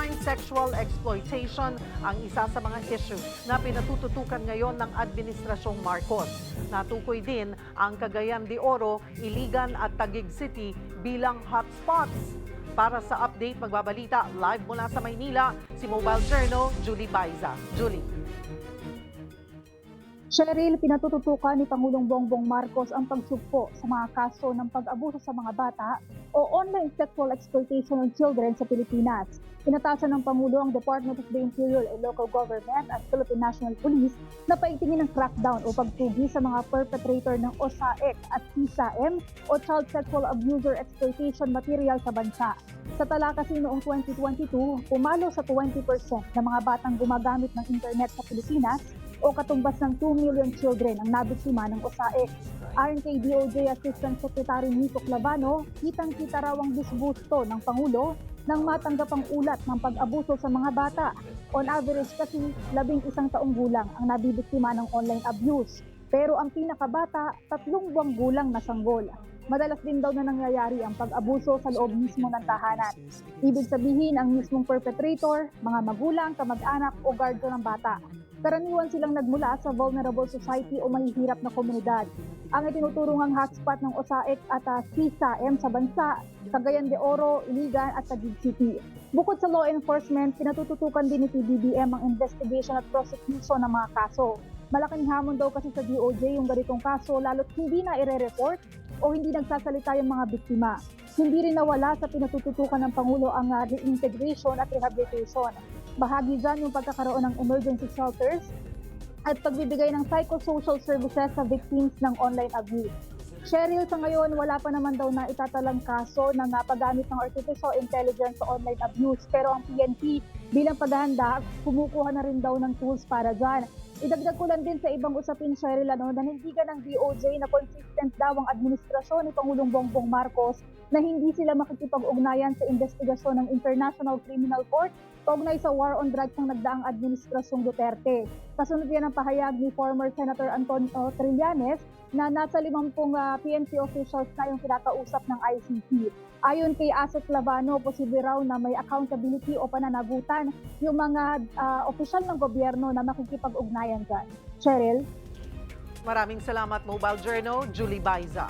online sexual exploitation ang isa sa mga issue na pinatututukan ngayon ng Administrasyong Marcos. Natukoy din ang Cagayan de Oro, Iligan at Taguig City bilang hotspots. Para sa update, magbabalita live mula sa Maynila, si Mobile Journal, Julie Baiza. Julie. Cheryl, pinatututukan ni Pangulong Bongbong Marcos ang pagsugpo sa mga kaso ng pag-abuso sa mga bata o online sexual exploitation of children sa Pilipinas. Pinatasan ng Pangulo ang Department of the Interior and Local Government at Philippine National Police na paigtingin ng crackdown o pagtugi sa mga perpetrator ng OSAEC at CSAM o Child Sexual Abuser Exploitation Material sa bansa. Sa tala kasi noong 2022, pumalo sa 20% ng mga batang gumagamit ng internet sa Pilipinas o katumbas ng 2 million children ang nabiktima ng OSAE. Ayon kay DOJ Assistant Secretary Nico Clavano, kitang-kita raw ang disgusto ng Pangulo nang matanggap ang ulat ng pag-abuso sa mga bata. On average kasi, labing isang taong gulang ang nabibiktima ng online abuse. Pero ang pinakabata, tatlong buwang gulang na sanggol. Madalas din daw na nangyayari ang pag-abuso sa loob mismo ng tahanan. Ibig sabihin ang mismong perpetrator, mga magulang, kamag-anak o guardian ng bata. Karaniwan silang nagmula sa vulnerable society o mahihirap na komunidad. Ang itinuturungang hotspot ng OSAEC at uh, CSAM sa bansa, Cagayan de Oro, Iligan at Taguig City. Bukod sa law enforcement, pinatututukan din ni PBBM ang investigation at prosecution ng mga kaso. Malaking hamon daw kasi sa DOJ yung ganitong kaso lalo't hindi na ire-report o hindi nagsasalita yung mga biktima. Hindi rin nawala sa pinatututukan ng Pangulo ang uh, reintegration at rehabilitation. Bahagi dyan yung pagkakaroon ng emergency shelters at pagbibigay ng psychosocial services sa victims ng online abuse. Cheryl, sa ngayon, wala pa naman daw na itatalang kaso ng uh, paggamit ng artificial intelligence sa online abuse. Pero ang PNP, bilang paghahanda, kumukuha na rin daw ng tools para dyan. Idagdag ko lang din sa ibang usapin, Cheryl, ano, nanindigan ng DOJ na consistent daw ang administrasyon ni Pangulong Bongbong Marcos na hindi sila makikipag-ugnayan sa investigasyon ng International Criminal Court kaugnay sa war on drugs ng nagdaang administrasyong Duterte. Kasunod yan ang pahayag ni former Senator Antonio Trillanes na nasa 50 uh, PNP officials na yung kinakausap ng ICC. Ayon kay Asset Lavano, posible raw na may accountability o pananagutan yung mga uh, opisyal ng gobyerno na makikipag-ugnayan dyan. Cheryl? Maraming salamat, Mobile Journal, Julie Baiza.